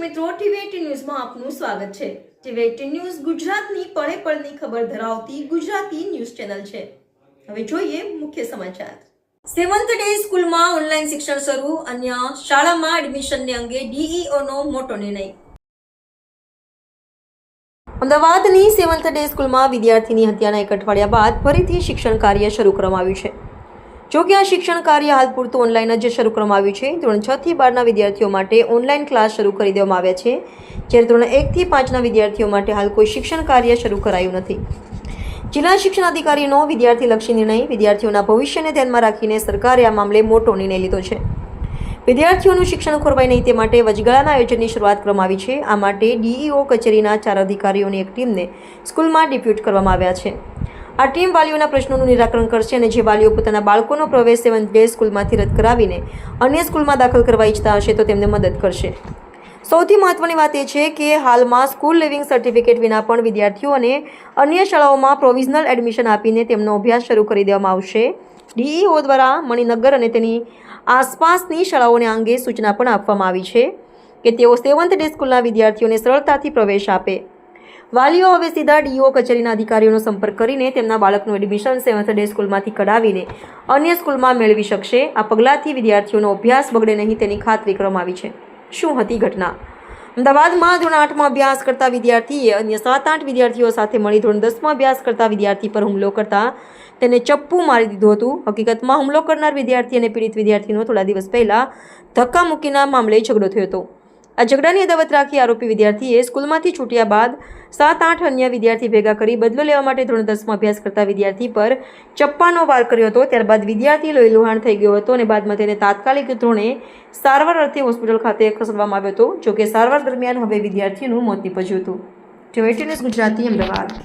મિત્રો, ટીવી ન્યૂઝમાં આપનું સ્વાગત છે. ટીવી ન્યૂઝ ગુજરાતની પળે પળની ખબર ધરાવતી ગુજરાતી ન્યૂઝ ચેનલ છે. હવે જોઈએ મુખ્ય સમાચાર. સેવન્થ ડે સ્કૂલમાં ઓનલાઈન શિક્ષણ શરૂ, અન્ય શાળામાં એડમિશનને અંગે ડીઈઓનો મોટો નિર્ણય. અમદાવાદની સેવન્થ ડે સ્કૂલમાં વિદ્યાર્થીની હત્યાના એક અઠવાડિયા બાદ ફરીથી શિક્ષણ કાર્ય શરૂ કરવામાં આવ્યું છે. જો કે આ શિક્ષણ કાર્ય હાલ પૂરતું ઓનલાઈન જ શરૂ કરવામાં આવ્યું છે. ધોરણ છ થી બારના વિદ્યાર્થીઓ માટે ઓનલાઈન ક્લાસ શરૂ કરી દેવામાં આવ્યા છે. જ્યારે ધોરણ એકથી પાંચના વિદ્યાર્થીઓ માટે હાલ કોઈ શિક્ષણ કાર્ય શરૂ કરાયું નથી. જિલ્લા શિક્ષણ અધિકારીનો વિદ્યાર્થીલક્ષી નિર્ણય, વિદ્યાર્થીઓના ભવિષ્યને ધ્યાનમાં રાખીને સરકારે આ મામલે મોટો નિર્ણય લીધો છે. વિદ્યાર્થીઓનું શિક્ષણ ખોરવાય નહીં તે માટે વચગાળાના આયોજનની શરૂઆત કરવામાં આવી છે. આ માટે ડીઈઓ, કચેરીના ચાર અધિકારીઓની એક ટીમને સ્કૂલમાં ડિપ્યુટ કરવામાં આવ્યા છે. આ ટીમ વાલીઓના પ્રશ્નોનું નિરાકરણ કરશે અને જે વાલીઓ પોતાના બાળકોનો પ્રવેશ સેવન ડે સ્કૂલમાંથી રદ કરાવીને અન્ય સ્કૂલમાં દાખલ કરવા ઈચ્છતા હશે તો તેમને મદદ કરશે. સૌથી મહત્વની વાત એ છે કે હાલમાં સ્કૂલ લિવિંગ સર્ટિફિકેટ વિના પણ વિદ્યાર્થીઓને અન્ય શાળાઓમાં પ્રોવિઝનલ એડમિશન આપીને તેમનો અભ્યાસ શરૂ કરી દેવામાં આવશે. ડીઈઓ દ્વારા મણિનગર અને તેની આસપાસની શાળાઓને અંગે સૂચના પણ આપવામાં આવી છે કે તેઓ સેવન્થ ડે સ્કૂલના વિદ્યાર્થીઓને સરળતાથી પ્રવેશ આપે. વાલીઓ હવે સીધા ડીઓ કચેરીના અધિકારીઓનો સંપર્ક કરીને તેમના બાળકનું એડમિશન સેવન્થ ડે સ્કૂલમાંથી કઢાવીને અન્ય સ્કૂલમાં મેળવી શકશે. આ પગલાંથી વિદ્યાર્થીઓનો અભ્યાસ બગડે નહીં તેની ખાતરી કરવામાં આવી છે. શું હતી ઘટના? અમદાવાદમાં ધોરણ આઠમાં અભ્યાસ કરતા વિદ્યાર્થીએ અન્ય સાત આઠ વિદ્યાર્થીઓ સાથે મળી ધોરણ દસમાં અભ્યાસ કરતા વિદ્યાર્થી પર હુમલો કરતા તેને ચપ્પુ મારી દીધું હતું. હકીકતમાં હુમલો કરનાર વિદ્યાર્થી અને પીડિત વિદ્યાર્થીનો થોડા દિવસ પહેલાં ધક્કા મૂકીના મામલે ઝઘડો થયો હતો. આ ઝઘડાની અદાવત રાખી આરોપી વિદ્યાર્થીએ સ્કૂલમાંથી છૂટ્યા બાદ સાત આઠ અન્ય વિદ્યાર્થી ભેગા કરી બદલો લેવા માટે ધોરણ દસમાં અભ્યાસ કરતા વિદ્યાર્થી પર ચપ્પાનો વાર કર્યો હતો. ત્યારબાદ વિદ્યાર્થી લોહી લુહાણ થઈ ગયો હતો અને બાદમાં તેને તાત્કાલિક ધોરણે સારવાર અર્થે હોસ્પિટલ ખાતે ખસેડવામાં આવ્યો હતો. જોકે સારવાર દરમિયાન હવે વિદ્યાર્થીનું મોત નીપજ્યું હતું. TV news Gujarati Ahmedabad.